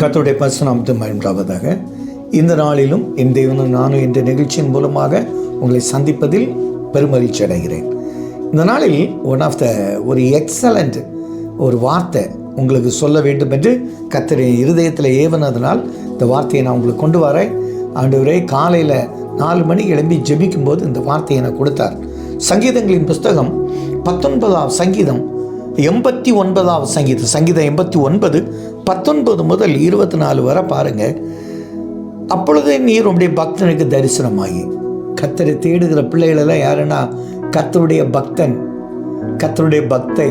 கத்தோடைய பசுநாமத்தை மகிழ்ந்தாவதாக இந்த நாளிலும் என் தேவனும் நானும் என்ற நிகழ்ச்சியின் மூலமாக உங்களை சந்திப்பதில் பெருமகிழ்ச்சி அடைகிறேன். இந்த நாளில் ஒன் ஆஃப் த ஒரு எக்ஸலண்ட் ஒரு வார்த்தை உங்களுக்கு சொல்ல வேண்டும் என்று கத்தரின் இருதயத்தில் ஏவனதனால் இந்த வார்த்தையை நான் உங்களுக்கு கொண்டு வரேன். ஆண்டவரே காலையில் நாலு மணி எழும்பி ஜெபிக்கும்போது இந்த வார்த்தையை எனக்கு கொடுத்தார். சங்கீதங்களின் புஸ்தகம் பத்தொன்பதாம் சங்கீதம் எண்பத்தி ஒன்பதாவது சங்கீதம். சங்கீதம் எண்பத்தி ஒன்பது பத்தொன்பது முதல் இருபத்தி நாலு வரை பாருங்க. அப்பொழுதே நீர் உடைய பக்தனுக்கு தரிசனமாகி கத்தரை தேடுகிற பிள்ளைகளெல்லாம் யாருன்னா கத்தருடைய பக்தன் கத்தருடைய பக்தை.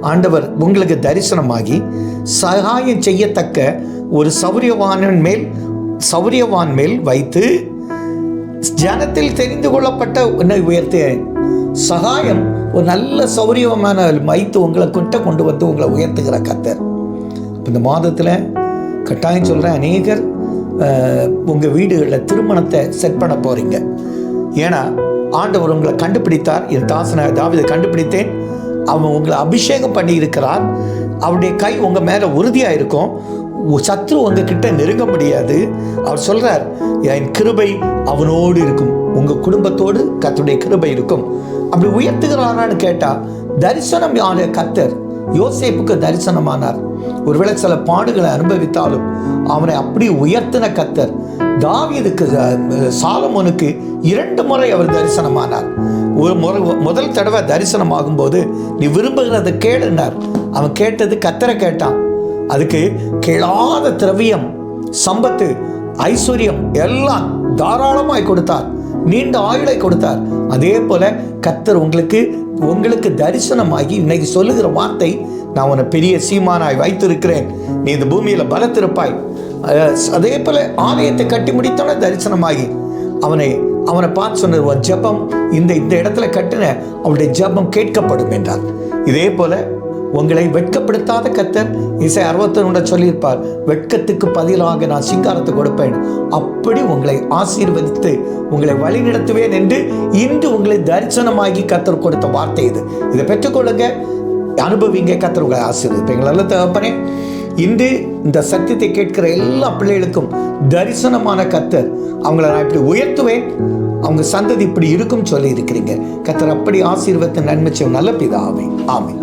ஆண்டவர் உங்களுக்கு தரிசனமாகி சகாயம் செய்யத்தக்க ஒரு சௌரியவானின் மேல் சௌரியவான் மேல் வைத்து ஜனத்தில் தெரிந்து கொள்ளப்பட்ட உன்னை உயர்த்தேன் சகாயம் ஒரு நல்ல சௌரியமான வைத்து உங்களை கிட்ட கொண்டு வந்து உங்களை உயர்த்துகிற கத்தர். இந்த மாதத்தில் கட்டாயம் சொல்கிறேன் அநேகர் உங்கள் வீடுகளில் திருமணத்தை செட் பண்ண போகிறீங்க ஏன்னா ஆண்டவர் உங்களை கண்டுபிடித்தார். என் தாசனை தாவிதை கண்டுபிடித்தேன். அவன் உங்களை அபிஷேகம் பண்ணி இருக்கிறார் அவருடைய கை உங்கள் மேலே உறுதியாக இருக்கும். சத்ரு உங்ககிட்ட நெருங்க முடியாது. அவர் சொல்கிறார் என் கிருபை அவனோடு இருக்கும். உங்கள் குடும்பத்தோடு கத்துடைய கிருபை இருக்கும். அப்படி உயர்த்துகிறாரான்னு கேட்டால் தரிசனம் ஆன கத்தர் யோசேப்புக்கு தரிசனமானார். ஒருவேளை சில பாடுகளை அனுபவித்தாலும் அவனை அப்படி உயர்த்தின கத்தர் தாவியதுக்கு சாலமோனுக்கு இரண்டு முறை அவர் தரிசனமானார். ஒரு முறை முதல் தடவை தரிசனமாகும் போது நீ விரும்புகிறத கேளுனார் அவன் கேட்டது கத்தரை கேட்டான். அதுக்கு கேளாத திரவியம் சம்பத்து ஐஸ்வர்யம் எல்லாம் தாராளமாய் கொடுத்தார். நீண்ட ஆயுளை கொடுத்தார். அதே போல கத்தர் உங்களுக்கு உங்களுக்கு தரிசனமாகி இன்னைக்கு சொல்லுகிற வார்த்தை நான் உன்னை பெரிய சீமானாய் வைத்திருக்கிறேன். நீ இந்த பூமியில் பலத்திருப்பாய். அதே போல ஆலயத்தை கட்டி முடித்தவன தரிசனமாகி அவனை அவனை பார்த்து சொன்ன ஜபம் இந்த இந்த இடத்துல கட்டின அவளுடைய ஜபம் கேட்கப்படும் என்றார். இதே போல உங்களை வெட்கப்படுத்தாத கத்தர் இசை அறுபத்தொன்னு சொல்லியிருப்பார். வெட்கத்துக்கு பதிலாக நான் சிங்காரத்தை கொடுப்பேன். அப்படி உங்களை ஆசீர்வதித்து உங்களை வழிநடத்துவேன் என்று இன்று உங்களை தரிசனமாகி கத்தர் கொடுத்த வார்த்தை இது. இதை பெற்றுக்கொள்ளுங்க. அனுபவிங்க கத்தர் உங்களை ஆசீர்வதிப்பீங்க. நல்ல தகப்பனே இன்று இந்த சத்தியத்தை கேட்கிற எல்லா பிள்ளைகளுக்கும் தரிசனமான கத்தர் அவங்கள நான் இப்படி உயர்த்துவேன். அவங்க சந்ததி இப்படி இருக்கும் சொல்லி இருக்கிறீங்க கத்தர் அப்படி ஆசீர்வத்தை நன்மை நல்ல பிதாவை. ஆமை